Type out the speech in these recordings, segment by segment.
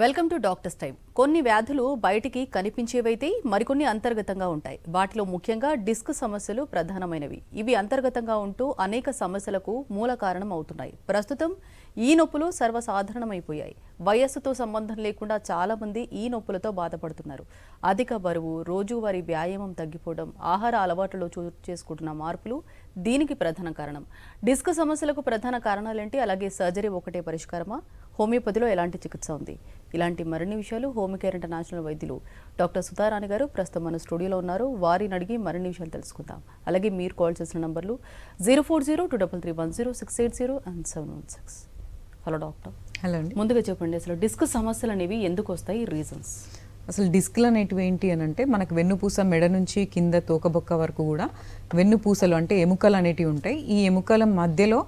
Welcome to doctors time. కొన్ని వ్యాధులు బయటికి కనిపించేవైతే మరికొన్ని అంతర్గతంగా ఉంటాయి. వాటిలో ముఖ్యంగా డిస్క్ సమస్యలు ప్రధానమైనవి. ఇవి అంతర్గతంగా ఉంటూ అనేక సమస్యలకు మూల కారణం అవుతున్నాయి. ప్రస్తుతం ఈ నొప్పులు సర్వసాధారణమైపోయాయి. వయస్సుతో సంబంధం లేకుండా చాలా మంది ఈ నొప్పులతో బాధపడుతున్నారు. అధిక బరువు రోజువారీ వ్యాయామం తగ్గిపోవడం ఆహార అలవాట్లలో చోటు చేసుకుంటున్న మార్పులు దీనికి ప్రధాన కారణం. డిస్క్ సమస్యలకు ప్రధాన కారణాలేంటి? అలాగే సర్జరీ ఒకటే పరిష్కారమా? హోమియోపతిలో ఎలాంటి చికిత్స ఉంది? ఇలాంటి మరిన్ని విషయాలు హోమికేర్ ఇంటర్నేషనల్ వైద్యులు డాక్టర్ సుధారాణి గారు ప్రస్తుతం మన స్టూడియోలో ఉన్నారు. వారిని అడిగి మరిన్ని విషయాలు తెలుసుకుందాం. అలాగే మీరు కాల్ చేసిన నంబర్లు zero four zero two double three one zero six eight zero and seven one six. Hello doctor. Hello అండి. ముందుగా చెప్పండి అసలు డిస్క్ సమస్యలు అనేవి ఎందుకు వస్తాయి? రీజన్స్. అసలు డిస్క్లు అనేటివి ఏంటి అని అంటే మనకు వెన్నుపూస మెడ నుంచి కింద తోకబొక్క వరకు కూడా వెన్నుపూసలు అంటే ఎముకలు అనేటివి ఉంటాయి. ఈ ఎముకల మధ్యలో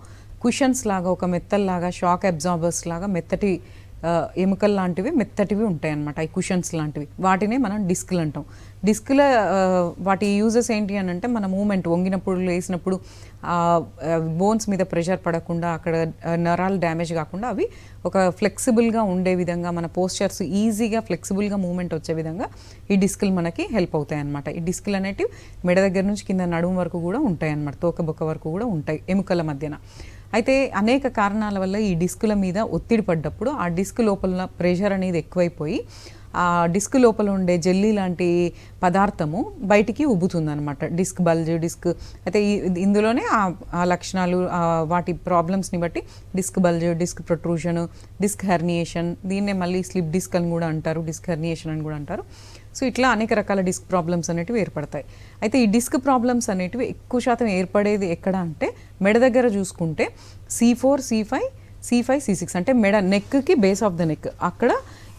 కుషన్స్ లాగా ఒక మెత్తల్లాగా షాక్ అబ్జార్బర్స్ లాగా మెత్తటి ఆ, ఎముకలు లాంటివి మెత్తటివి ఉంటాయి అన్నమాట ఈ కుషన్స్ లాంటివి. వాటినే మనం డిస్క్లు అంటాం. డిస్క్ల వాటి యూజెస్ ఏంటి అని అంటే మన మూమెంట్ వంగినప్పుడు లేసినప్పుడు బోన్స్ మీద ప్రెషర్ పడకుండా అక్కడ నరాలు డ్యామేజ్ కాకుండా అవి ఒక ఫ్లెక్సిబుల్గా ఉండే విధంగా మన పోస్చర్స్ ఈజీగా ఫ్లెక్సిబుల్గా మూమెంట్ వచ్చే విధంగా ఈ డిస్కులు మనకి హెల్ప్ అవుతాయి అనమాట ఈ డిస్కులు అనేటివి మెడ దగ్గర నుంచి కింద నడుము వరకు కూడా ఉంటాయి అన్నమాట. తోకబొక్క వరకు కూడా ఉంటాయి ఎముకల మధ్యన. అయితే అనేక కారణాల వల్ల ఈ డిస్కుల మీద ఒత్తిడి పడ్డప్పుడు ఆ డిస్క్ లోపల ప్రెషర్ అనేది ఎక్కువైపోయి ఆ డిస్క్ లోపల ఉండే జెల్లీ లాంటి పదార్థము బయటికి ఉబ్బుతుంది అనమాట డిస్క్ బల్జ్ డిస్క్ అయితే ఇందులోనే ఆ లక్షణాలు వాటి ప్రాబ్లమ్స్ని బట్టి disc bulge disc protrusion disc herniation దీన్నే మళ్ళీ స్లిప్ డిస్క్ అని కూడా అంటారు డిస్క్ హెర్నియేషన్ అని కూడా అంటారు. సో ఇట్లా అనేక రకాల డిస్క్ ప్రాబ్లమ్స్ అనేటివి ఏర్పడతాయి. అయితే ఈ డిస్క్ ప్రాబ్లమ్స్ అనేటివి ఎక్కువ శాతం ఏర్పడేది ఎక్కడ అంటే మెడ దగ్గర చూసుకుంటే C four C five C five C six అంటే మెడ నెక్కి బేస్ ఆఫ్ ద నెక్. అక్కడ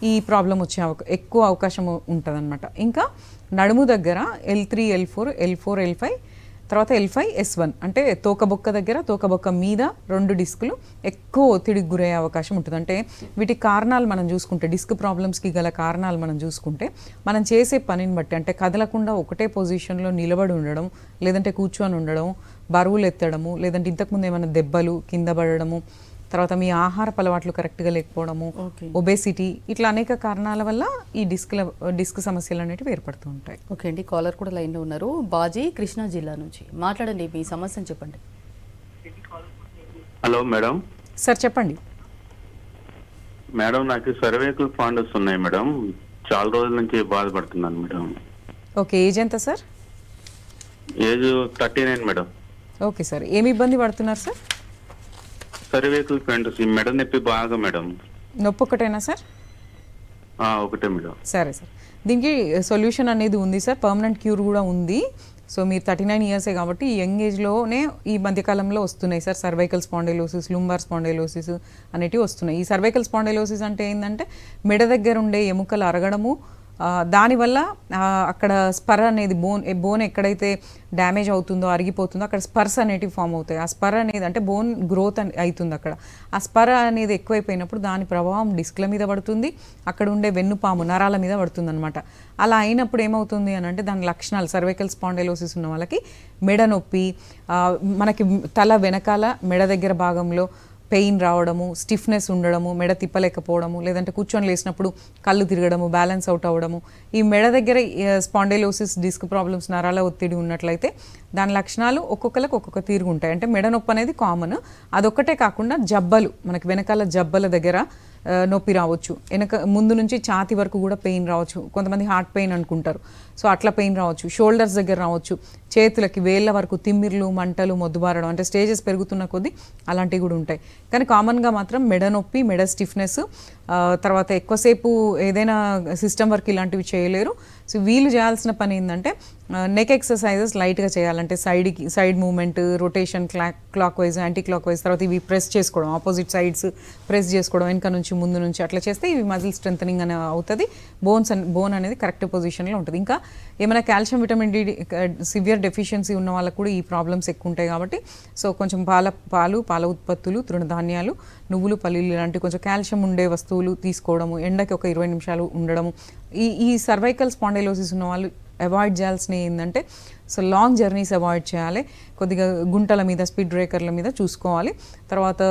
ఈ ప్రాబ్లం వచ్చే అవకా ఎక్కువ అవకాశం ఉంటుందన్నమాట. ఇంకా నడుము దగ్గర L three L four L four L five తర్వాత ఎల్ ఫైవ్ ఎస్ వన్. అంటే తోకబొక్క దగ్గర తోకబొక్క మీద రెండు డిస్కులు ఎక్కువ ఒత్తిడికి గురయ్యే అవకాశం ఉంటుంది. అంటే వీటి కారణాలు మనం చూసుకుంటే డిస్క్ ప్రాబ్లమ్స్కి గల కారణాలు మనం చూసుకుంటే మనం చేసే పనిని బట్టి అంటే కదలకుండా ఒకటే పొజిషన్లో నిలబడి ఉండడం లేదంటే కూర్చొని ఉండడం బరువులు ఎత్తడము లేదంటే ఇంతకుముందు ఏమైనా దెబ్బలు కింద పడడము తర్వాత మీ ఆహార అలవాట్లు కరెక్ట్గా లేకపోవడము ఓకే. ఒబేసిటీ ఇట్లా అనేక కారణాల వల్ల ఈ డిస్క్ల డిస్క్ సమస్యలు అనేటివి ఏర్పడుతూ ఉంటాయి. ఓకే అండి కాలర్ కూడా లైన్లో ఉన్నారు. బాజీ కృష్ణా జిల్లా నుంచి మాట్లాడండి మీ సమస్యను చెప్పండి. Hello madam. సార్ చెప్పండి. మేడం నాకు సర్వైకల్ ఫాండస్ ఉన్నాయి మేడం. చాలా రోజుల నుంచి బాధపడుతున్నాను మేడం. ఓకే ఏజ్ ఎంత sir? Age thirty nine madam. Okay sir ఏమి ఇబ్బంది పడుతున్నారు సార్? సర్వైకల్ ఫాండస్ ఈ మెడ నొప్పి బాగా మేడం. నొప్పి ఒకటేనా సార్? ఒకటే మేడం. సరే సార్. దీనికి సొల్యూషన్ అనేది ఉంది సార్ పర్మనెంట్ క్యూర్ కూడా ఉంది. సో మీరు థర్టీ నైన్ ఇయర్సే కాబట్టి ఈ యంగ్ ఏజ్లోనే ఈ మధ్యకాలంలో వస్తున్నాయి sir cervical spondylosis lumbar spondylosis అనేటివి వస్తున్నాయి. ఈ సర్వైకల్ స్పాండైలోసిస్ అంటే ఏంటంటే మెడ దగ్గర ఉండే ఎముకలు అరగడము దానివల్ల అక్కడ స్పర్ అనేది బోన్ బోన్ ఎక్కడైతే డ్యామేజ్ అవుతుందో అరిగిపోతుందో అక్కడ స్పర్స్ అనేటివి ఫామ్ అవుతాయి. ఆ స్పర్ అనేది అంటే బోన్ గ్రోత్ అని అవుతుంది అక్కడ. ఆ స్పర్ అనేది ఎక్కువైపోయినప్పుడు దాని ప్రభావం డిస్క్ల మీద పడుతుంది అక్కడ ఉండే వెన్నుపాము నరాల మీద పడుతుంది అనమాట అలా అయినప్పుడు ఏమవుతుంది అని అంటే దాని లక్షణాలు సర్వైకల్ స్పాండైలోసిస్ ఉన్న వాళ్ళకి మెడ నొప్పి మనకి తల వెనకాల మెడ దగ్గర భాగంలో పెయిన్ రావడము స్టిఫ్నెస్ ఉండడము మెడ తిప్పలేకపోవడము లేదంటే కూర్చొని లేసినప్పుడు కళ్ళు తిరగడము బ్యాలెన్స్ అవుట్ అవ్వడము. ఈ మెడ దగ్గర స్పాండైలోసిస్ డిస్క్ ప్రాబ్లమ్స్ నరాల ఒత్తిడి ఉన్నట్లయితే దాని లక్షణాలు ఒక్కొక్కరికి ఒక్కొక్క తీరుగా ఉంటాయి అంటే మెడ నొప్పి అనేది కామన్. అదొక్కటే కాకుండా జబ్బలు మనకి వెనకాల జబ్బల దగ్గర నొప్పి రావచ్చు. వెనక ముందు నుంచి ఛాతి వరకు కూడా పెయిన్ రావచ్చు. కొంతమంది హార్ట్ పెయిన్ అనుకుంటారు. సో అట్లా పెయిన్ రావచ్చు. షోల్డర్స్ దగ్గర రావచ్చు. చేతులకి వేళ్ళ వరకు తిమ్మిర్లు మంటలు మొద్దుబారడం అంటే స్టేజెస్ పెరుగుతున్న కొద్దీ అలాంటివి కూడా ఉంటాయి. కానీ కామన్గా మాత్రం మెడ నొప్పి మెడ స్టిఫ్నెస్ తర్వాత ఎక్కువసేపు ఏదైనా సిస్టమ్ వర్క్ ఇలాంటివి చేయలేరు. సో వీళ్ళు చేయాల్సిన పని ఏంటంటే నెక్ ఎక్సర్సైజెస్ లైట్గా చేయాలంటే సైడ్కి side movement rotation clock clockwise anti clockwise తర్వాత ఇవి ప్రెస్ చేసుకోవడం ఆపోజిట్ సైడ్స్ ప్రెస్ చేసుకోవడం వెనక నుంచి ముందు నుంచి అట్లా చేస్తే ఇవి మజిల్ స్ట్రెంథనింగ్ అనే అవుతుంది. బోన్స్ బోన్ అనేది కరెక్ట్ పొజిషన్లో ఉంటుంది. ఇంకా ఏమైనా calcium vitamin D severe deficiency ఉన్న వాళ్ళకు కూడా ఈ ప్రాబ్లమ్స్ ఎక్కువ ఉంటాయి కాబట్టి సో కొంచెం పాల పాలు పాల ఉత్పత్తులు తృణధాన్యాలు నువ్వులు పల్లీలు ఇలాంటి కొంచెం కాల్షియం ఉండే వస్తువులు తీసుకోవడము ఎండకి ఒక ఇరవై నిమిషాలు ఉండడము. ఈ ఈ సర్వైకల్ స్పాండైలోసిస్ ఉన్న వాళ్ళు అవాయిడ్ చేయాల్సిన ఏంటంటే సో లాంగ్ జర్నీస్ అవాయిడ్ చేయాలి. కొద్దిగా గుంటల మీద స్పీడ్ బ్రేకర్ల మీద చూసుకోవాలి. తర్వాత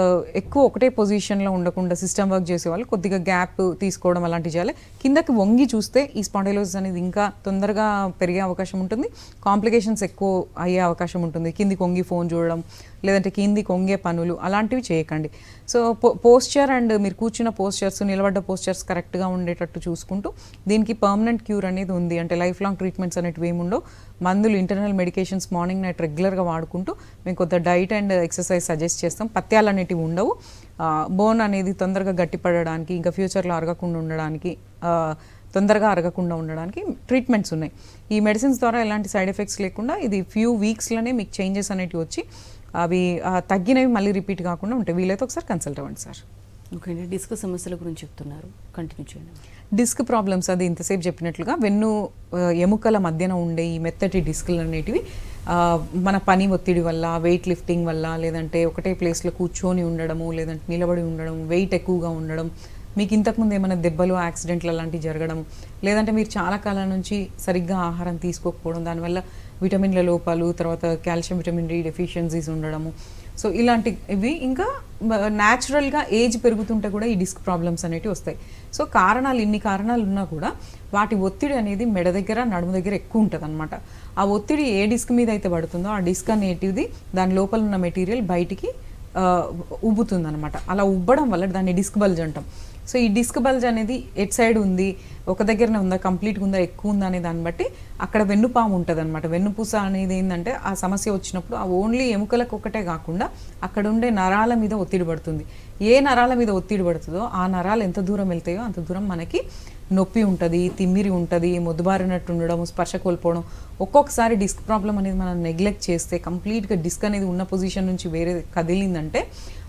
ఎక్కువ ఒకటే పొజిషన్లో ఉండకుండా సిస్టమ్ వర్క్ చేసేవాళ్ళు కొద్దిగా గ్యాప్ తీసుకోవడం అలాంటివి చేయాలి. కిందకి వంగి చూస్తే ఈ స్పాండైలోసిస్ అనేది ఇంకా తొందరగా పెరిగే అవకాశం ఉంటుంది. కాంప్లికేషన్స్ ఎక్కువ అయ్యే అవకాశం ఉంటుంది. కిందికి వంగి ఫోన్ చూడడం లేదంటే కిందికి వంగే పనులు అలాంటివి చేయకండి. సో పోస్చర్ అండ్ మీరు కూర్చున్న పోస్చర్స్ నిలబడ్డ పోస్చర్స్ కరెక్ట్గా ఉండేటట్టు చూసుకుంటూ దీనికి పర్మనెంట్ క్యూర్ అనేది ఉంది. అంటే లైఫ్ లాంగ్ ట్రీట్మెంట్స్ అనేటివి ఏముండో మందులు ఇంటర్నల్ మెడికేషన్స్ మార్నింగ్ నైట్ రెగ్యులర్గా వాడుకుంటూ మేము కొత్త డైట్ అండ్ ఎక్సర్సైజ్ సజెస్ట్ చేస్తాం. పత్యాలు అనేటివి ఉండవు బోన్ అనేది తొందరగా గట్టిపడడానికి ఇంకా ఫ్యూచర్లో అరగకుండా ఉండడానికి తొందరగా అరగకుండా ఉండడానికి ట్రీట్మెంట్స్ ఉన్నాయి. ఈ మెడిసిన్స్ ద్వారా ఎలాంటి సైడ్ ఎఫెక్ట్స్ లేకుండా ఇది ఫ్యూ వీక్స్లోనే మీకు చేంజెస్ అనేటివి వచ్చి అవి తగ్గినవి మళ్ళీ రిపీట్ కాకుండా ఉంటాయి. వీలైతే ఒకసారి కన్సల్ట్ అవ్వండి సార్. ఓకే అండి. డిస్క్ సమస్యల గురించి చెప్తున్నారు. కంటిన్యూ చేయండి. డిస్క్ ప్రాబ్లమ్స్ అది ఇంతసేపు చెప్పినట్లుగా వెన్ను ఎముకల మధ్యన ఉండే ఈ మెత్తటి డిస్కులు అనేటివి మన పని ఒత్తిడి వల్ల వెయిట్ లిఫ్టింగ్ వల్ల లేదంటే ఒకటే ప్లేస్లో కూర్చొని ఉండడము లేదంటే నిలబడి ఉండడం వెయిట్ ఎక్కువగా ఉండడం మీకు ఇంతకుముందు ఏమైనా దెబ్బలు యాక్సిడెంట్లు అలాంటివి జరగడం లేదంటే మీరు చాలా కాలం నుంచి సరిగ్గా ఆహారం తీసుకోకపోవడం దానివల్ల విటమిన్ల లోపాలు తర్వాత కాల్షియం విటమిన్ డి డెఫిషియన్సీస్ ఉండడము. సో ఇలాంటి ఇవి ఇంకా న్యాచురల్గా ఏజ్ పెరుగుతుంటే కూడా ఈ డిస్క్ ప్రాబ్లమ్స్ అనేటివి వస్తాయి. సో కారణాలు ఇన్ని కారణాలు ఉన్నా కూడా వాటి ఒత్తిడి అనేది మెడ దగ్గర నడుము దగ్గర ఎక్కువ ఉంటుంది అనమాట ఆ ఒత్తిడి ఏ డిస్క్ మీద అయితే పడుతుందో ఆ డిస్క్ అనేటిది దాని లోపల ఉన్న మెటీరియల్ బయటికి ఉబ్బుతుందనమాట అలా ఉబ్బడం వల్ల దాన్ని డిస్క్ బల్జ్ అంటాం. సో ఈ డిస్క్ బల్జ్ అనేది ఎట్ సైడ్ ఉంది ఒక దగ్గరనే ఉందా కంప్లీట్గా ఉందా ఎక్కువ ఉందా అనే దాన్ని బట్టి అక్కడ వెన్నుపాము ఉంటుంది అనమాట వెన్నుపూస అనేది ఏంటంటే ఆ సమస్య వచ్చినప్పుడు ఆ ఓన్లీ ఎముకలకు ఒకటే కాకుండా అక్కడ ఉండే నరాల మీద ఒత్తిడి పడుతుంది. ఏ నరాల మీద ఒత్తిడి పడుతుందో ఆ నరాలు ఎంత దూరం వెళ్తాయో అంత దూరం మనకి నొప్పి ఉంటుంది తిమ్మిరి ఉంటుంది మొద్దుబారినట్టు ఉండడం స్పర్శ కోల్పోవడం. ఒక్కొక్కసారి డిస్క్ ప్రాబ్లం అనేది మనం నెగ్లెక్ట్ చేస్తే కంప్లీట్గా డిస్క్ అనేది ఉన్న పొజిషన్ నుంచి వేరే కదిలిందంటే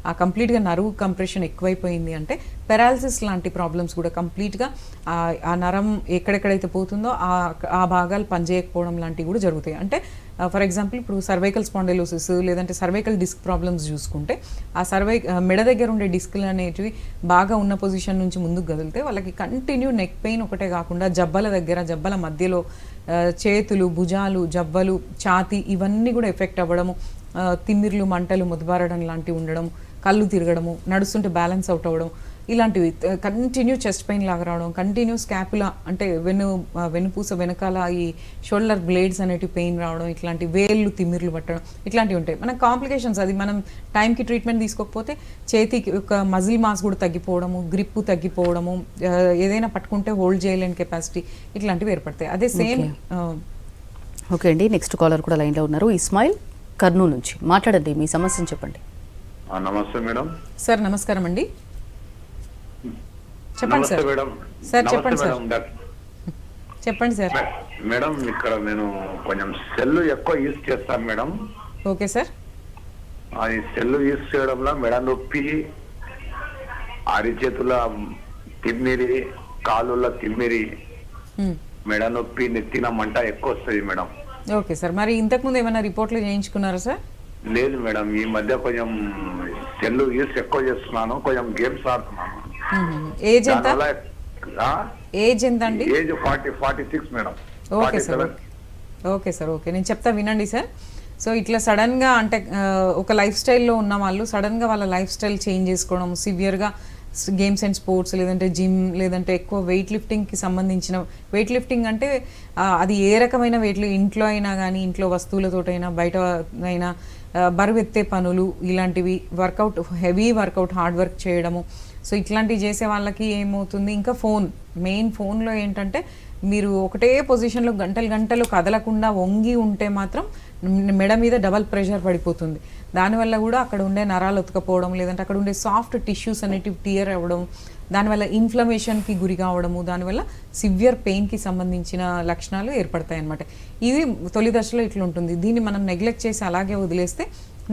ఆ కంప్లీట్గా నరువు కంప్రెషన్ ఎక్కువైపోయింది అంటే పెరాలసిస్ లాంటి ప్రాబ్లమ్స్ కూడా కంప్లీట్గా ఆ- ఆ నరం ఎక్కడెక్కడైతే పోతుందో ఆ ఆ భాగాలు పనిచేయకపోవడం లాంటివి కూడా జరుగుతాయి. అంటే Uh, ఫర్ ఎగ్జాంపుల్ ఇప్పుడు సర్వైకల్ స్పాండిలోసిస్ లేదంటే సర్వైకల్ డిస్క్ ప్రాబ్లమ్స్ చూసుకుంటే ఆ సర్వై uh, మెడ దగ్గర ఉండే డిస్క్లు అనేటివి బాగా ఉన్న పొజిషన్ నుంచి ముందుకు కదిలితే వాళ్ళకి కంటిన్యూ నెక్ పెయిన్ ఒకటే కాకుండా జబ్బల దగ్గర జబ్బల మధ్యలో uh, చేతులు భుజాలు జబ్బలు ఛాతి ఇవన్నీ కూడా ఎఫెక్ట్ అవ్వడము తిమ్మిర్లు మంటలు ముదబారడం లాంటివి ఉండడం కళ్ళు తిరగడము నడుస్తుంటే బ్యాలెన్స్ అవుట్ అవ్వడం ఇలాంటివి కంటిన్యూ చెస్ట్ పెయిన్ లాగా రావడం కంటిన్యూ స్కాపులా అంటే వెన్ను ఆ, వెన్నుపూస వెనకాల ఈ షోల్డర్ బ్లేడ్స్ అనేటివి పెయిన్ రావడం ఇట్లాంటి వేళ్ళు తిమ్మిర్లు పట్టడం ఇట్లాంటివి ఉంటాయి. మన కాంప్లికేషన్స్ అది మనం టైంకి ట్రీట్మెంట్ తీసుకోకపోతే చేతికి ఒక మజిల్ మాస్ కూడా తగ్గిపోవడము గ్రిప్ తగ్గిపోవడము ఏదైనా పట్టుకుంటే హోల్డ్ చేయలేని కెపాసిటీ ఇట్లాంటివి ఏర్పడతాయి. అదే సేమ్ ఓకే. అండి నెక్స్ట్ కాలర్ కూడా లైన్లో ఉన్నారు. ఇస్మాయిల్ కర్నూలు నుంచి మాట్లాడండి మీ సమస్యను చెప్పండి. ఆ, నమస్తే మేడం. సార్ నమస్కారం అండి. చెప్పండి సార్. సార్ చెప్పండి సార్. చెప్పండి సార్. మేడం ఇక్కడ నేను కొంచెం సెల్ ఎక్కువ యూజ్ చేస్తాను మేడం. Okay sir. అది సెల్ యూజ్ చేయడంలో మెడ నొప్పి అరిచేతుల తిమ్మిరి కాలుల తిమ్మిరి మ్మ్. మెడ నొప్పి నెత్తిన మంట ఎక్కువ వస్తుంది మేడం. Okay sir. మరి ఇంతకుముందు ఏమైనా రిపోర్ట్లు చేయించుకున్నారా సార్? లేదు మేడం ఈ మధ్య కొంచెం సెల్ యూజ్ ఎక్కువ చేస్తున్నాను కొంచెం గేమ్స్ ఆడుతున్నాను. ఏజ్ ఎంత? ఏజ్ ఎంత అండి age forty forty six madam. Okay sir okay. Sir okay. నేను చెప్తా వినండి సార్. సో ఇట్లా సడన్గా అంటే ఒక లైఫ్ స్టైల్లో ఉన్న వాళ్ళు సడన్గా వాళ్ళ లైఫ్ స్టైల్ చేంజ్ చేసుకోవడం సివియర్గా గేమ్స్ అండ్ స్పోర్ట్స్ లేదంటే జిమ్ లేదంటే ఎక్కువ వెయిట్ లిఫ్టింగ్కి సంబంధించిన వెయిట్ లిఫ్టింగ్ అంటే అది ఏ రకమైన వెయిట్లు ఇంట్లో అయినా కానీ ఇంట్లో వస్తువులతోటైనా బయట అయినా బరువెత్తే పనులు ఇలాంటివి workout heavy workout hard work చేయడము సో ఇట్లాంటివి చేసే వాళ్ళకి ఏమవుతుంది? ఇంకా ఫోన్ మెయిన్ ఫోన్లో ఏంటంటే మీరు ఒకటే పొజిషన్లో గంటలు గంటలు కదలకుండా వంగి ఉంటే మాత్రం మెడ మీద డబల్ ప్రెషర్ పడిపోతుంది. దానివల్ల కూడా అక్కడ ఉండే నరాలు ఉతకపోవడం లేదంటే అక్కడ ఉండే సాఫ్ట్ టిష్యూస్ అనేటివి టియర్ అవ్వడం దానివల్ల ఇన్ఫ్లమేషన్కి గురి కావడము దానివల్ల సివియర్ పెయిన్కి సంబంధించిన లక్షణాలు ఏర్పడతాయి అన్నమాట ఇది తొలి దశలో ఇట్లా ఉంటుంది దీన్ని మనం నెగ్లెక్ట్ చేసి అలాగే వదిలేస్తే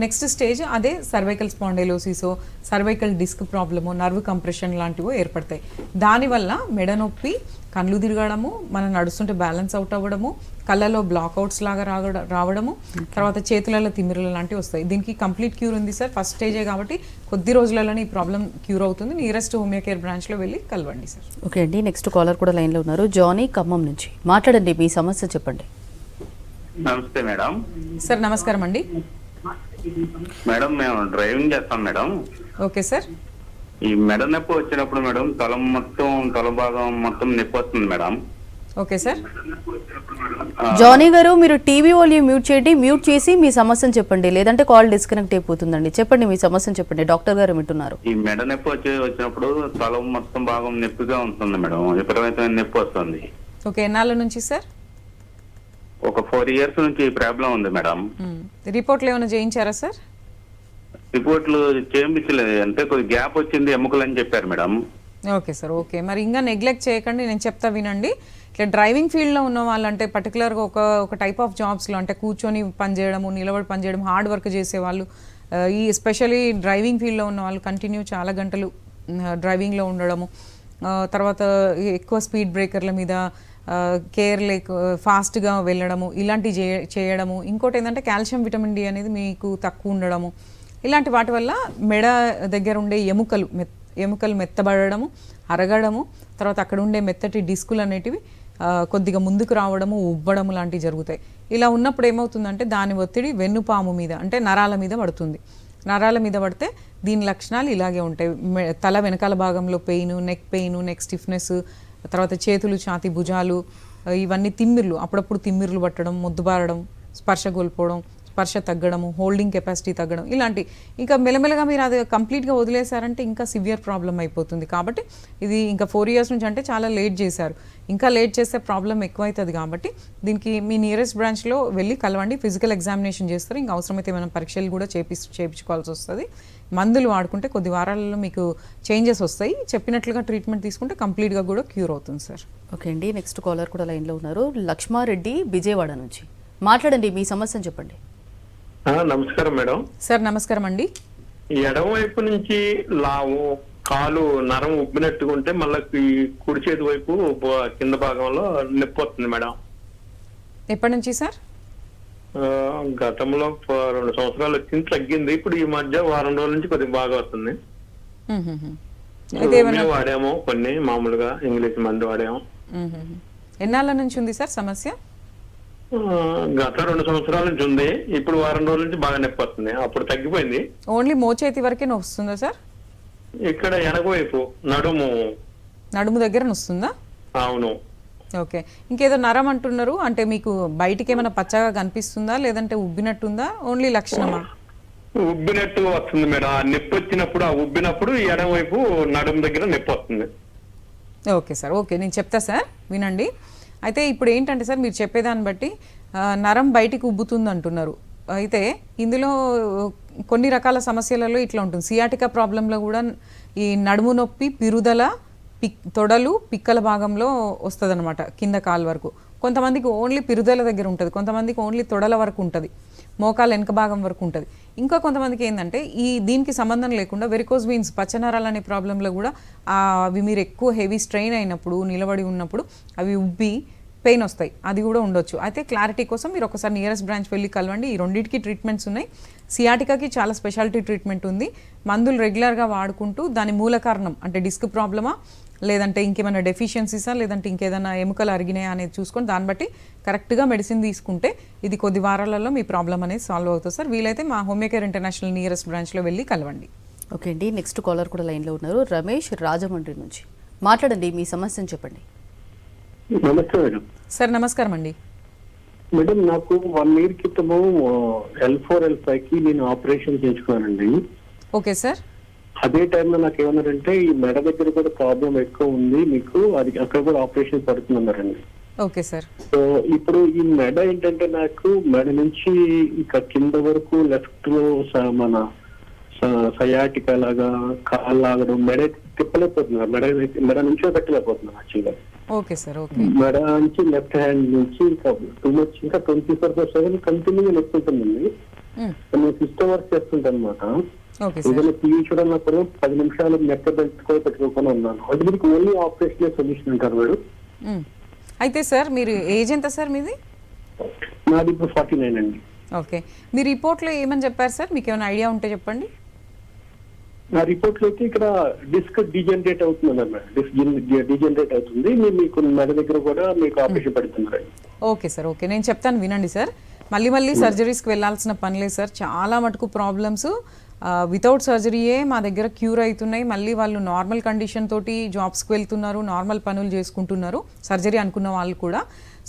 నెక్స్ట్ స్టేజ్ అదే సర్వైకల్ స్పాండైలోసిసో సర్వైకల్ డిస్క్ ప్రాబ్లమో నర్వ్ కంప్రెషన్ లాంటివో ఏర్పడతాయి. దానివల్ల మెడ నొప్పి కళ్ళు తిరగడము మనం నడుస్తుంటే బ్యాలెన్స్ అవుట్ అవ్వడము కళ్ళలో బ్లాక్అవుట్స్ లాగా రావడ రావడము తర్వాత చేతులలో తిమ్మిరలు లాంటివి వస్తాయి. దీనికి కంప్లీట్ క్యూర్ ఉంది సార్ ఫస్ట్ స్టేజే కాబట్టి కొద్ది రోజులలోనే ఈ ప్రాబ్లం క్యూర్ అవుతుంది. నియరెస్ట్ హోమియో కేర్ బ్రాంచ్లో వెళ్ళి కలవండి సార్. ఓకే అండి నెక్స్ట్ కాలర్ కూడా లైన్లో ఉన్నారు. జానీ ఖమ్మం నుంచి మాట్లాడండి మీ సమస్య చెప్పండి. నమస్తే మేడం. సార్ నమస్కారం అండి. మేడం మేము డ్రైవింగ్ చేస్తాం మేడం. Okay sir. ఈ మెడ నొప్పి వచ్చినప్పుడు మేడం తల మొత్తం తల భాగం మొత్తం నొప్పి వస్తుంది మేడం. Okay sir. జానీ గారు మీరు టీవీ వాల్యూమ్ మ్యూట్ చేయండి. మ్యూట్ చేసి మీ సమస్యను చెప్పండి. లేదంటే కాల్ డిస్కనెక్ట్ అయిపోతుందండి. చెప్పండి మీ సమస్యను చెప్పండి. డాక్టర్ గారు వింటున్నారు ఈ మెడ నొప్పి వచ్చి వచ్చినప్పుడు తల మొత్తం భాగం నొప్పిగా ఉంటుంది మేడం. విపరీతమైన నొప్పి వస్తుంది. ఓకే ఎన్నాళ్ళ నుంచి సార్? ఒక ఫోర్ ఇయర్స్ నుంచి ఈ ప్రాబ్లం ఉంది మేడం. రిపోర్ట్లు ఏమైనా చేయించారా సార్? రిపోర్ట్లు చేయించలేదు. అంటే కొద్ది గ్యాప్ వచ్చింది ఎముకలు అని చెప్పారు మేడం. Okay sir okay. మరి ఇంకా నెగ్లెక్ట్ చేయకండి నేను చెప్తా వినండి. ఇట్లా డ్రైవింగ్ ఫీల్డ్లో ఉన్న వాళ్ళు అంటే పర్టికులర్గా ఒక ఒక టైప్ ఆఫ్ జాబ్స్లో అంటే కూర్చొని పనిచేయడము నిలబడి పనిచేయడం హార్డ్ వర్క్ చేసేవాళ్ళు ఆ, ఈ ఎస్పెషల్లీ డ్రైవింగ్ ఫీల్డ్లో ఉన్న వాళ్ళు కంటిన్యూ చాలా గంటలు డ్రైవింగ్లో ఉండడము. తర్వాత ఎక్కువ స్పీడ్ బ్రేకర్ల మీద కేర్ లేక ఫాస్ట్గా వెళ్ళడము ఇలాంటివి చే చేయడము. ఇంకోటి ఏంటంటే కాల్షియం విటమిన్ డి అనేది మీకు తక్కువ ఉండడము. ఇలాంటి వాటి వల్ల మెడ దగ్గర ఉండే ఎముకలు మెత్ ఎముకలు మెత్తబడము అరగడము తర్వాత అక్కడ ఉండే మెత్తటి డిస్కులు అనేటివి కొద్దిగా ముందుకు రావడము ఉబ్బడము లాంటివి జరుగుతాయి. ఇలా ఉన్నప్పుడు ఏమవుతుందంటే దాని ఒత్తిడి వెన్నుపాము మీద అంటే నరాల మీద పడుతుంది. నరాల మీద పడితే దీని లక్షణాలు ఇలాగే ఉంటాయి. తల వెనకాల భాగంలో pain neck pain neck stiffness తర్వాత చేతులు ఛాతి భుజాలు ఇవన్నీ తిమ్మిర్లు అప్పుడప్పుడు తిమ్మిర్లు పట్టడం మొద్దుబారడం స్పర్శ కోల్పోవడం స్పర్శ తగ్గడము హోల్డింగ్ కెపాసిటీ తగ్గడం ఇలాంటి ఇంకా మెల్లమెల్లగా మీరు అది కంప్లీట్గా వదిలేశారంటే ఇంకా సివియర్ ప్రాబ్లం అయిపోతుంది. కాబట్టి ఇది ఇంకా ఫోర్ ఇయర్స్ నుంచి అంటే చాలా లేట్ చేశారు. ఇంకా లేట్ చేస్తే ప్రాబ్లం ఎక్కువైతుంది కాబట్టి దీనికి మీ నియరెస్ట్ బ్రాంచ్లో వెళ్ళి కలవండి ఫిజికల్ ఎగ్జామినేషన్ చేస్తారు. ఇంకా అవసరమైతే ఏమైనా పరీక్షలు కూడా చేపి చేయించుకోవాల్సి వస్తుంది. మందులు వాడుకుంటే కొద్ది వారాలలో మీకు చేంజెస్ వస్తాయి. చెప్పినట్లుగా ట్రీట్మెంట్ తీసుకుంటే కంప్లీట్గా కూడా క్యూర్ అవుతుంది సార్ ఓకే అండి. నెక్స్ట్ కాలర్ కూడా లైన్లో ఉన్నారు. లక్ష్మారెడ్డి విజయవాడ నుంచి. మాట్లాడండి మీ సమస్యను చెప్పండి. నమస్కారం మేడం. సార్ నమస్కారం అండి. ఎడమ వైపు నుంచి లావు కాలు నరం ఉబ్బినట్టుగా ఉంటే మళ్ళీ కుడి చేతి వైపు కింద భాగంలో నొప్పి వస్తుంది మేడం. ఎప్పటి నుంచి సార్? గతంలో రెండు సంవత్సరాలు వచ్చింది తగ్గింది. ఇప్పుడు ఈ మధ్య వారం రోజుల నుంచి కొద్దిగా బాగా వస్తుంది. వాడాము కొన్ని మామూలుగా ఇంగ్లీష్ మందు వాడాము. ఎన్నాళ్ళ నుంచి ఉంది సార్ సమస్య? గత రెండు సంవత్సరాల నుంచి ఉంది. ఇప్పుడు వారం రోజుల నుంచి బాగా నొప్పి వస్తుంది. అప్పుడు తగ్గిపోయింది. ఓన్లీ మోచేతి వరకే వస్తుందా సార్? ఇక్కడ వెనక వైపు నడుము. నడుము దగ్గర వస్తుందా అవును. ఓకే. ఇంకేదో నరం అంటున్నారు. అంటే మీకు బయటికి ఏమైనా పచ్చగా కనిపిస్తుందా? లేదంటే ఉబ్బినట్టుందా? ఓన్లీ లక్షణమా? ఉబ్బినట్టు వస్తుంది మేడం. ఆ నొప్పి వచ్చినప్పుడు ఆ ఉబ్బినప్పుడు ఈ ఎడమ వైపు నడుము దగ్గర నొప్పి వస్తుంది. Okay sir. ఓకే. నేను చెప్తా సార్. వినండి. అయితే ఇప్పుడు ఏంటంటే సార్ మీరు చెప్పేదాన్ని బట్టి నరం బయటికి ఉబ్బుతుంది అంటున్నారు అయితే ఇందులో కొన్ని రకాల సమస్యలలో ఇట్లా ఉంటుంది. సియాటికా ప్రాబ్లంలో కూడా ఈ నడుము నొప్పి పిరుదల పిక్ తొడలు పిక్కల భాగంలో వస్తుంది కింద కాలు వరకు. కొంతమందికి ఓన్లీ పిరుదల దగ్గర ఉంటుంది కొంతమందికి ఓన్లీ తొడల వరకు ఉంటుంది. మోకాలు వెనక భాగం వరకు ఉంటుంది. ఇంకా కొంతమందికి ఏంటంటే ఈ దీనికి సంబంధం లేకుండా వెరికోజ్ వీన్స్ పచ్చనరాలు అనే ప్రాబ్లంలో కూడా అవి మీరు ఎక్కువ హెవీ స్ట్రెయిన్ అయినప్పుడు నిలబడి ఉన్నప్పుడు అవి ఉబ్బి పెయిన్ వస్తాయి. అది కూడా ఉండొచ్చు. అయితే క్లారిటీ కోసం మీరు ఒకసారి నియరెస్ట్ బ్రాంచ్ వెళ్ళి కలవండి. ఈ రెండింటికి ట్రీట్మెంట్స్ ఉన్నాయి. సియాటికాకి చాలా స్పెషాలిటీ ట్రీట్మెంట్ ఉంది. మందులు రెగ్యులర్గా వాడుకుంటూ దాని మూల కారణం అంటే డిస్క్ ప్రాబ్లమా లేదంటే ఇంకేమైనా డెఫిషియన్సీసా లేదంటే ఇంకేదైనా ఎముకలు అరిగినాయా అనేది చూసుకొని దాన్ని బట్టి కరెక్ట్గా మెడిసిన్ తీసుకుంటే ఇది కొద్ది వారాలలో మీ ప్రాబ్లం అనేది సాల్వ్ అవుతుంది సార్. వీలైతే మా హోమియో కేర్ ఇంటర్నేషనల్ నియరెస్ట్ బ్రాంచ్లో వెళ్ళి కలవండి. ఓకే అండి నెక్స్ట్ కాలర్ కూడా లైన్లో ఉన్నారు. రమేష్ రాజమండ్రి నుంచి మాట్లాడండి మీ సమస్యను చెప్పండి. నమస్తే మేడం. సార్ నమస్కారం అండి. మేడం నాకు వన్ ఇయర్ క్రితము ఎల్ ఫోర్ ఎల్ ఫైవ్కి నేను ఆపరేషన్ చేయించుకున్నానండి. Okay sir. అదే టైంలో నాకు ఏమన్నారంటే ఈ మెడ దగ్గర కూడా ప్రాబ్లం ఎక్కువ ఉంది మీకు అది అక్కడ కూడా ఆపరేషన్ పడుతుందన్నారండి. Okay sir. సో ఇప్పుడు ఈ మెడ ఏంటంటే నాకు మెడ నుంచి ఇక కింద వరకు లెఫ్ట్లో మన సయాటిక లాగా కాలు లాగడం మెడ తిప్పలేకపోతున్నారు మెడ మెడ నుంచో పెట్టలేకపోతున్నారు యాక్చువల్గా ఓకే సార్ ఓకే. మెడ నుంచి లెఫ్ట్ హ్యాండ్ నుంచి ఇంకా టూ మచ్ ఇంకా ట్వంటీ ఫోర్ సెవెన్ కంటిన్యూగా నొప్పుంటుందండి నేను సిస్టమ్ వర్క్ చేస్తుంటాను అనమాట ఏదైనా టీవీ చూడాలన్నప్పుడు పది నిమిషాలు బెల్ట్ కూడా పెట్టుకోకుండా ఉన్నాను. అంటే మీకు ఓన్లీ ఆపరేషన్ సొల్యూషన్ అంటారు మేడం. అయితే సార్ మీరు ఏజ్ ఎంత సార్ మీది? నాది ఇప్పుడు ఫార్టీ నైన్ అండి. ఓకే మీ రిపోర్ట్లో ఏమని చెప్పారు సార్? మీకు ఏమైనా ఐడియా ఉంటే చెప్పండి. నా రిపోర్ట్లో అయితే ఇక్కడ డిస్క్ డిజనరేట్ అవుతుంది డిస్క్ డిజనరేట్ అవుతుంది. మీకు మెడ దగ్గర కూడా మీకు ఆపరేషన్ పెడుతున్నారు ఓకే సార్ ఓకే నేను చెప్తాను వినండి సార్. మళ్ళీ మళ్ళీ సర్జరీస్కి వెళ్ళాల్సిన పని లేదు సార్. చాలా మటుకు ప్రాబ్లమ్స్ వితౌట్ సర్జరీయే మా దగ్గర క్యూర్ అవుతున్నాయి మళ్ళీ వాళ్ళు నార్మల్ కండిషన్ తోటి జాబ్స్కి వెళ్తున్నారు నార్మల్ పనులు చేసుకుంటున్నారు. సర్జరీ అనుకున్న వాళ్ళు కూడా.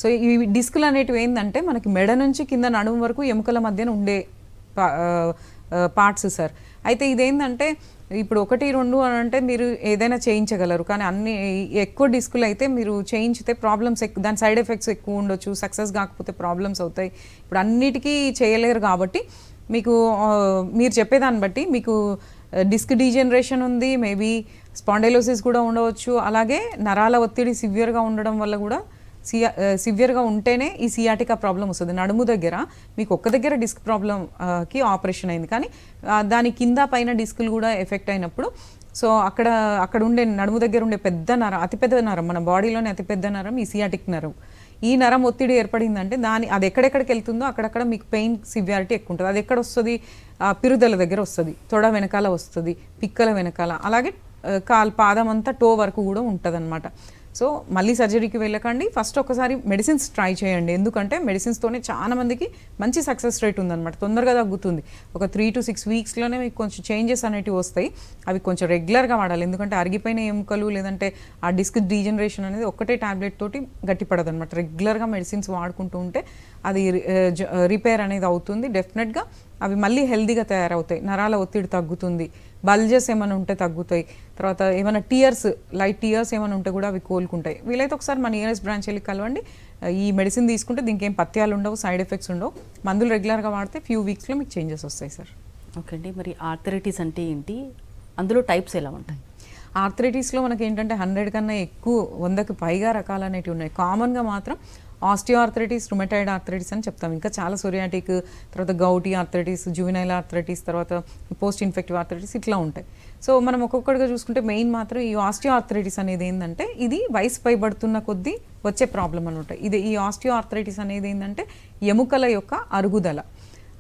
సో ఈ డిస్కులు అనేటివి ఏంటంటే మనకి మెడ నుంచి కింద నడుము వరకు ఎముకల మధ్యన ఉండే పార్ట్స్ సార్ అయితే ఇదేంటంటే ఇప్పుడు ఒకటి రెండు అని అంటే మీరు ఏదైనా చేయించగలరు. కానీ అన్ని ఎక్కువ డిస్కులు అయితే మీరు చేయించితే ప్రాబ్లమ్స్ ఎక్కువ దాని సైడ్ ఎఫెక్ట్స్ ఎక్కువ ఉండొచ్చు. సక్సెస్ కాకపోతే ప్రాబ్లమ్స్ అవుతాయి. ఇప్పుడు అన్నిటికీ చేయలేరు కాబట్టి మీకు మీరు చెప్పేదాన్ని బట్టి మీకు డిస్క్ డీజనరేషన్ ఉంది మేబీ స్పాండైలోసిస్ కూడా ఉండవచ్చు. అలాగే నరాల ఒత్తిడి సివియర్గా ఉండడం వల్ల కూడా సియా సివియర్గా ఉంటేనే ఈ సియాటికా ప్రాబ్లం వస్తుంది. నడుము దగ్గర మీకు ఒక్క దగ్గర డిస్క్ ప్రాబ్లం కి ఆపరేషన్ అయింది. కానీ దాని కింద పైన డిస్కులు కూడా ఎఫెక్ట్ అయినప్పుడు సో అక్కడ అక్కడ ఉండే నడుము దగ్గర ఉండే పెద్ద నరం అతిపెద్ద నరం మన బాడీలోనే అతిపెద్ద నరం ఈ సియాటిక్ నరం. ఈ నరం ఒత్తిడి ఏర్పడిందంటే దాని అది ఎక్కడెక్కడికి వెళ్తుందో అక్కడక్కడ మీకు పెయిన్ సివియారిటీ ఎక్కువ ఉంటుంది. అది ఎక్కడ వస్తుంది? పిరుదల దగ్గర వస్తుంది. తొడ వెనకాల వస్తుంది. పిక్కల వెనకాల. అలాగే కాల్ పాదం అంతా టో వరకు కూడా ఉంటుంది సో మళ్ళీ సర్జరీకి వెళ్ళకండి. ఫస్ట్ ఒకసారి మెడిసిన్స్ ట్రై చేయండి. ఎందుకంటే మెడిసిన్స్తోనే చాలా మందికి మంచి సక్సెస్ రేట్ ఉందన్నమాట. తొందరగా తగ్గుతుంది. ఒక త్రీ టు సిక్స్ వీక్స్లోనే మీకు కొంచెం చేంజెస్ అనేటివి వస్తాయి. అవి కొంచెం రెగ్యులర్గా వాడాలి. ఎందుకంటే అరిగిపోయిన ఎముకలు లేదంటే ఆ డిస్క్ డీజనరేషన్ అనేది ఒకటే టాబ్లెట్ తోటి గట్టిపడదు అనమాట రెగ్యులర్గా మెడిసిన్స్ వాడుకుంటూ ఉంటే అది రిపేర్ అనేది అవుతుంది. డెఫినెట్గా అవి మళ్ళీ హెల్దీగా తయారవుతాయి. నరాల ఒత్తిడి తగ్గుతుంది. బల్జెస్ ఏమైనా ఉంటే తగ్గుతాయి. తర్వాత ఏమైనా టీయర్స్ లైట్ టీయర్స్ ఏమైనా ఉంటే కూడా అవి కోలుకుంటాయి. వీలైతే ఒకసారి మన నియరెస్ట్ బ్రాంచ్ వెళ్ళి కలవండి. ఈ మెడిసిన్ తీసుకుంటే దీనికి ఏం పత్యాలు ఉండవు సైడ్ ఎఫెక్ట్స్ ఉండవు. మందులు రెగ్యులర్గా వాడితే ఫ్యూ వీక్స్లో మీకు చేంజెస్ వస్తాయి సార్. ఓకే అండి. మరి ఆర్థరైటిస్ అంటే ఏంటి? అందులో టైప్స్ ఎలా ఉంటాయి? ఆర్థరైటిస్లో మనకి ఏంటంటే హండ్రెడ్ కన్నా ఎక్కువ వందకి పైగా రకాలు అనేటివి ఉన్నాయి. కామన్గా మాత్రం ఆస్టియో ఆర్థరైటిస్ రుమెటైడ్ ఆర్థరైటిస్ అని చెప్తాం. ఇంకా చాలా సొరియాటిక్ తర్వాత గౌటీ ఆర్థరైటిస్ జువినైల్ ఆర్థరైటిస్ తర్వాత పోస్ట్ ఇన్ఫెక్టివ్ ఆర్థరైటిస్ ఇట్లా ఉంటాయి. సో మనం ఒక్కొక్కటిగా చూసుకుంటే మెయిన్ మాత్రం ఈ ఆస్టియో ఆర్థరైటిస్ అనేది ఏంటంటే ఇది వయసు పైబడుతున్న కొద్దీ వచ్చే ప్రాబ్లం అనమాట ఇది ఈ ఆస్టియో ఆర్థరైటిస్ అనేది ఏంటంటే ఎముకల యొక్క అరుగుదల.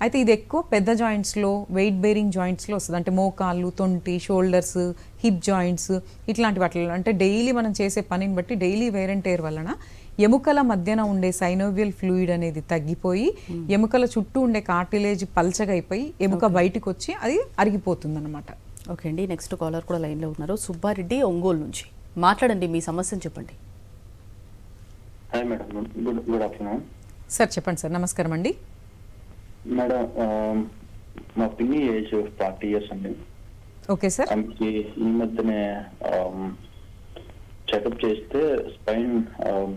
అయితే ఇది ఎక్కువ పెద్ద జాయింట్స్లో వెయిట్ బేరింగ్ జాయింట్స్లో వస్తుంది. అంటే మోకాళ్ళు తొంటి షోల్డర్స్ హిప్ జాయింట్స్ ఇట్లాంటి వాటిలో. అంటే డైలీ మనం చేసే పనిని బట్టి డైలీ వేర్ అండ్ టేర్ వలన ఎముకల మధ్యన ఉండే సైనోవియల్ ఫ్లూయిడ్ అనేది తగ్గిపోయి ఎముకల చుట్టూ ఉండే కార్టిలేజ్ పల్చగా అయిపోయి ఎముక బయటికి వచ్చి అది అరిగిపోతుంది అనమాట ఓకే అండి నెక్స్ట్ కాలర్ కూడా లైన్లో ఉన్నారు. సుబ్బారెడ్డి ఒంగోలు నుంచి. మాట్లాడండి మీ సమస్యను చెప్పండి. Hi madam good good afternoon sir చెప్పండి సార్ నమస్కారం అండి. మేడం ఆ, మా పిన్ని ఏజ్ ఫార్టీ ఇయర్స్ అండి. Okay sir. ఆమెకి ఈ మధ్యనే చెకప్ చేస్తే స్పైన్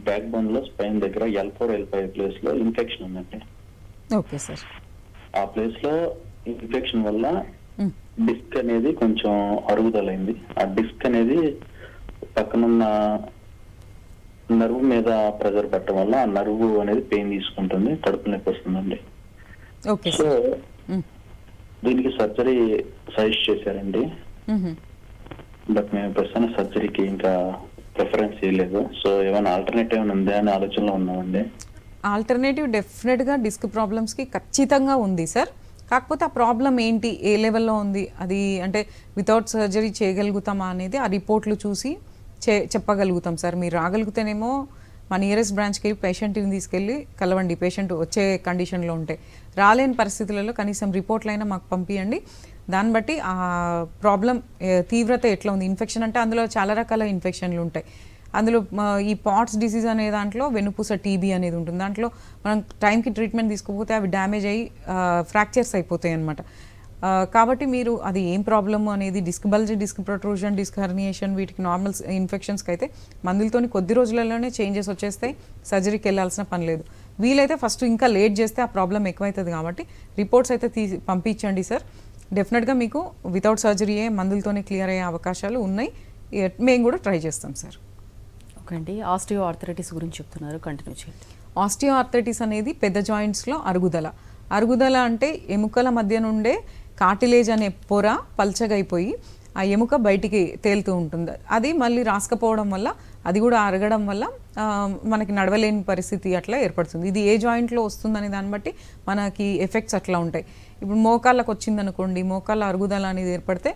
బ్యాక్ బోన్లో స్పైన్ దగ్గర ఎల్ ఫోర్ ఎల్ ఫైవ్ ప్లేస్లో ఇన్ఫెక్షన్ ఉందండి. Okay sir. ఆ ప్లేస్లో ఇన్ఫెక్షన్ వల్ల డిస్క్ అనేది కొంచెం అరుగుదలైంది. ఆ డిస్క్ అనేది పక్కనున్న నర్వ్ మీద ప్రెజర్ పెట్టడం వల్ల ఆ నర్వ్ అనేది పెయిన్ తీసుకుంటుంది కడుపు నొప్పి వస్తుందండి. So sir. దీనికి సర్జరీ సజెస్ట్ చేశారండి. బట్ మేము ప్రస్తుతం సర్జరీకి ఇంకా ప్రిఫరెన్స్ చేయలేదు సో ఏమైనా ఆల్టర్నేటివ్ ఏమైనా ఉందా అనే ఆలోచనలో ఉన్నామండి. ఆల్టర్నేటివ్ డెఫినెట్గా డిస్క్ ప్రాబ్లమ్స్కి ఖచ్చితంగా ఉంది సార్. కాకపోతే ఆ ప్రాబ్లం ఏంటి? ఏ లెవెల్లో ఉంది? అది అంటే వితౌట్ సర్జరీ చేయగలుగుతామా అనేది ఆ రిపోర్ట్లు చూసి చే చెప్పగలుగుతాం సార్. మీరు రాగలిగితేనేమో మా నియరెస్ట్ బ్రాంచ్కి పేషెంట్ని తీసుకెళ్ళి కలవండి. పేషెంట్ వచ్చే కండిషన్లో ఉంటే. రాలేని పరిస్థితులలో కనీసం రిపోర్ట్లైనా మాకు పంపించండి దాన్ని బట్టి ఆ ప్రాబ్లం తీవ్రత ఎట్లా ఉంది? ఇన్ఫెక్షన్ అంటే అందులో చాలా రకాల ఇన్ఫెక్షన్లు ఉంటాయి. అందులో ఈ పాట్స్ డిసీజ్ అనే దాంట్లో వెనుపూస టీబీ అనేది ఉంటుంది. దాంట్లో మనం టైంకి ట్రీట్మెంట్ తీసుకోకపోతే అవి డ్యామేజ్ అయ్యి ఫ్రాక్చర్స్ అయిపోతాయి అనమాట కాబట్టి మీరు అది ఏం ప్రాబ్లమ్ అనేది disc bulge disc protrusion disc herniation వీటికి నార్మల్ ఇన్ఫెక్షన్స్కి అయితే మందులతోని కొద్ది రోజులలోనే చేంజెస్ వచ్చేస్తాయి. సర్జరీకి వెళ్ళాల్సిన పని లేదు. వీలైతే ఫస్ట్ ఇంకా లేట్ చేస్తే ఆ ప్రాబ్లం ఎక్కువైతుంది కాబట్టి రిపోర్ట్స్ అయితే తీసి పంపించండి సార్. డెఫినెట్గా మీకు వితౌట్ సర్జరీయే మందులతోనే క్లియర్ అయ్యే అవకాశాలు ఉన్నాయి. మేము కూడా ట్రై చేస్తాం సార్. ఓకే అండి ఆస్టియో ఆర్థరైటిస్ గురించి చెప్తున్నారు కంటిన్యూ చేయండి. ఆస్టియో ఆర్థరైటిస్ అనేది పెద్ద జాయింట్స్లో అరుగుదల. అరుగుదల అంటే ఎముకల మధ్య నుండే కాటిలేజ్ అనే పొర పల్చగైపోయి ఆ ఎముక బయటికి తేలుతూ ఉంటుంది. అది మళ్ళీ రాసుకపోవడం వల్ల అది కూడా అరగడం వల్ల మనకి నడవలేని పరిస్థితి అట్లా ఏర్పడుతుంది. ఇది ఏ జాయింట్లో వస్తుందనే దాన్ని బట్టి మనకి ఎఫెక్ట్స్ అట్లా ఉంటాయి. ఇప్పుడు మోకాళ్ళకు వచ్చిందనుకోండి మోకాళ్ళ అరుగుదల అనేది ఏర్పడితే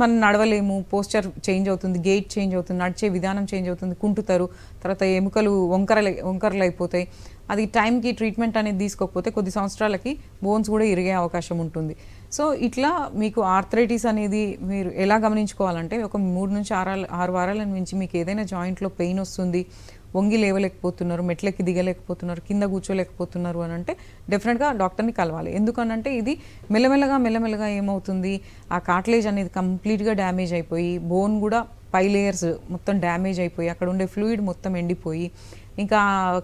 మనం నడవలేము పోస్చర్ చేంజ్ అవుతుంది గేట్ చేంజ్ అవుతుంది నడిచే విధానం చేంజ్ అవుతుంది కుంటుతారు తర్వాత ఎముకలు వంకరలు వంకరలు అయిపోతాయి అది టైంకి ట్రీట్మెంట్ అనేది తీసుకోకపోతే కొద్ది సంవత్సరాలకి బోన్స్ కూడా ఇరిగే అవకాశం ఉంటుంది. సో ఇట్లా మీకు ఆర్థరైటిస్ అనేది మీరు ఎలా గమనించుకోవాలంటే ఒక మూడు నుంచి ఆరు ఆరు వారాల నుంచి మీకు ఏదైనా జాయింట్లో పెయిన్ వస్తుంది వంగి లేవలేకపోతున్నారు మెట్లెక్కి దిగలేకపోతున్నారు కింద కూర్చోలేకపోతున్నారు అని అంటే డెఫినెట్గా డాక్టర్ని కలవాలి. ఎందుకనంటే ఇది మెల్లమెల్లగా మెల్లమెల్లగా ఏమవుతుంది? ఆ కాట్లేజ్ అనేది కంప్లీట్గా డ్యామేజ్ అయిపోయి బోన్ కూడా పై లేయర్స్ మొత్తం డ్యామేజ్ అయిపోయి అక్కడ ఉండే ఫ్లూయిడ్ మొత్తం ఎండిపోయి ఇంకా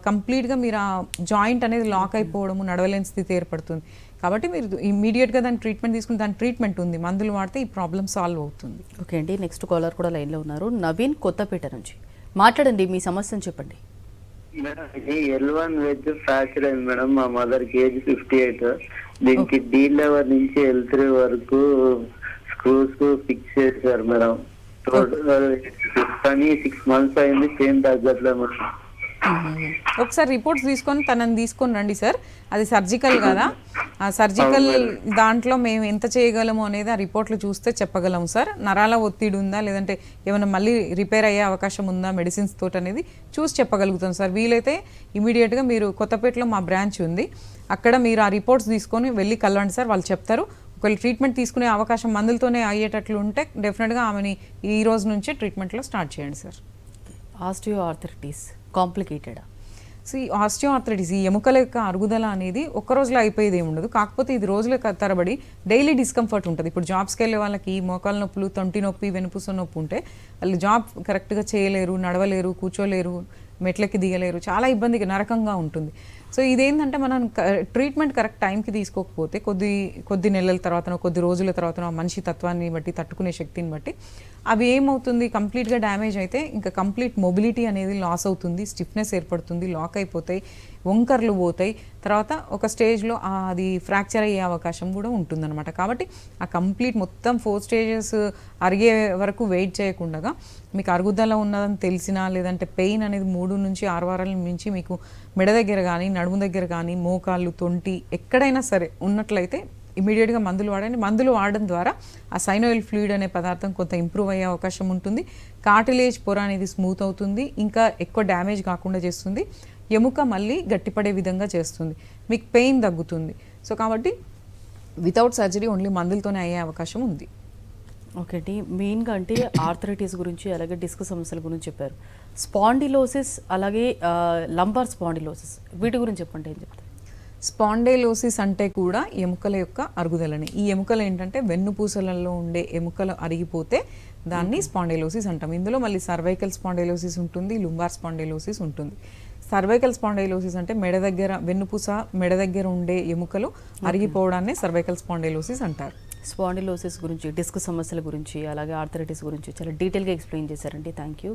కంప్లీట్గా మీరు ఆ జాయింట్ అనేది లాక్ అయిపోవడము నడవలేని స్థితి ఏర్పడుతుంది. కాబట్టి మీరు ఇమీడియట్గా దాని ట్రీట్మెంట్ తీసుకుని దాని ట్రీట్మెంట్ ఉంది. మందులు వాడితే ఈ ప్రాబ్లం సాల్వ్ అవుతుంది. ఓకే అండి. నెక్స్ట్ కాలర్ కూడా లైన్లో ఉన్నారు. నవీన్ కొత్తపేట నుంచి. మాట్లాడండి మీ సమస్యను చెప్పండి. మేడం ఇది ఎల్ వన్ వెజ్ ఫ్రాక్చర్ అయింది మేడం మా మదర్కి ఏజ్ ఫిఫ్టీ ఎయిట్ దీనికి డి లెవెల్ నుంచి ఎల్ త్రీ వరకు స్క్రూస్ ఫిక్స్ చేశారు మేడం. కానీ సిక్స్ మంత్స్ అయింది పెయిన్ తగ్గట్లేదు మేడం. ఒకసారి రిపోర్ట్స్ తీసుకొని తనని తీసుకొని రండి సార్. అది సర్జికల్ కదా. ఆ సర్జికల్ దాంట్లో మేము ఎంత చేయగలము అనేది ఆ రిపోర్ట్లు చూస్తే చెప్పగలము సార్. నరాల ఒత్తిడి ఉందా? లేదంటే ఏమైనా మళ్ళీ రిపేర్ అయ్యే అవకాశం ఉందా? మెడిసిన్స్ తోటి అనేది చూసి చెప్పగలుగుతాం సార్. వీలైతే ఇమీడియట్గా మీరు కొత్తపేటలో మా బ్రాంచ్ ఉంది. అక్కడ మీరు ఆ రిపోర్ట్స్ తీసుకొని వెళ్ళి కలవండి సార్. వాళ్ళు చెప్తారు. ఒకవేళ ట్రీట్మెంట్ తీసుకునే అవకాశం మందులతోనే అయ్యేటట్లు ఉంటే డెఫినెట్గా ఆమెని ఈ రోజు నుంచే ట్రీట్మెంట్లో స్టార్ట్ చేయండి sir. Osteo arthritis complicated. So ఈ ఆస్టియోఆర్థరైటిస్ ఈ ఎముకల యొక్క అరుగుదల అనేది ఒక్క రోజులో అయిపోయేది ఉండదు. కాకపోతే ఇది రోజుల తరబడి డైలీ డిస్కంఫర్ట్ ఉంటుంది. ఇప్పుడు జాబ్స్కి వెళ్ళే వాళ్ళకి మోకాల నొప్పులు తొంటి నొప్పి వెనుపూస నొప్పి ఉంటే వాళ్ళు జాబ్ కరెక్ట్గా చేయలేరు నడవలేరు కూర్చోలేరు మెట్లకి దిగలేరు. చాలా ఇబ్బందిగా నరకంగా ఉంటుంది. సో ఇదేంటంటే మనం ట్రీట్మెంట్ కరెక్ట్ టైంకి తీసుకోకపోతే కొద్ది కొద్ది నెలల తర్వాతనో కొద్ది రోజుల తర్వాతనో ఆ మనిషి తత్వాన్ని బట్టి తట్టుకునే శక్తిని బట్టి అవి ఏమవుతుంది? కంప్లీట్గా డ్యామేజ్ అయితే ఇంకా కంప్లీట్ మొబిలిటీ అనేది లాస్ అవుతుంది స్టిఫ్నెస్ ఏర్పడుతుంది లాక్ అయిపోతాయి. వంకర్లు పోతాయి. తర్వాత ఒక స్టేజ్లో అది ఫ్రాక్చర్ అయ్యే అవకాశం కూడా ఉంటుందన్నమాట. కాబట్టి ఆ కంప్లీట్ మొత్తం ఫోర్ స్టేజెస్ అరిగే వరకు వెయిట్ చేయకుండా మీకు అరుగుదల ఉన్నదని తెలిసినా లేదంటే పెయిన్ అనేది మూడు నుంచి ఆరు వారాల నుంచి మీకు మెడ దగ్గర కానీ నడుము దగ్గర కానీ మోకాళ్ళు తొంటి ఎక్కడైనా సరే ఉన్నట్లయితే ఇమీడియట్గా మందులు వాడండి. మందులు వాడడం ద్వారా ఆ సైనోయిల్ ఫ్లూయిడ్ అనే పదార్థం కొంత ఇంప్రూవ్ అయ్యే అవకాశం ఉంటుంది. కాటిలేజ్ పొర అనేది స్మూత్ అవుతుంది. ఇంకా ఎక్కువ డ్యామేజ్ కాకుండా చేస్తుంది. ఎముక మళ్ళీ గట్టిపడే విధంగా చేస్తుంది. మీకు పెయిన్ తగ్గుతుంది. సో కాబట్టి వితౌట్ సర్జరీ ఓన్లీ మందులతోనే అయ్యే అవకాశం ఉంది. ఓకే అండి. మెయిన్గా అంటే ఆర్థరైటిస్ గురించి అలాగే డిస్క్ సమస్యల గురించి చెప్పారు. స్పాండిలోసిస్ అలాగే లంబార్ స్పాండిలోసిస్ వీటి గురించి చెప్పండి ఏం చెప్తారు? స్పాండైలోసిస్ అంటే కూడా ఎముకల యొక్క అరుగుదలని. ఈ ఎముకలు ఏంటంటే వెన్నుపూసలలో ఉండే ఎముకలు అరిగిపోతే దాన్ని స్పాండైలోసిస్ అంటాం. ఇందులో మళ్ళీ సర్వైకల్ స్పాండైలోసిస్ ఉంటుంది లుంబార్ స్పాండైలోసిస్ ఉంటుంది. సర్వైకల్ స్పాండైలోసిస్ అంటే మెడ దగ్గర వెన్నుపూస మెడ దగ్గర ఉండే ఎముకలు అరిగిపోవడాన్ని సర్వైకల్ స్పాండైలోసిస్ అంటారు. స్పాండిలోసిస్ గురించి డిస్క్ సమస్యల గురించి అలాగే ఆర్థరైటిస్ గురించి చాలా డీటెయిల్గా ఎక్స్ప్లెయిన్ చేశారండి. Thank you.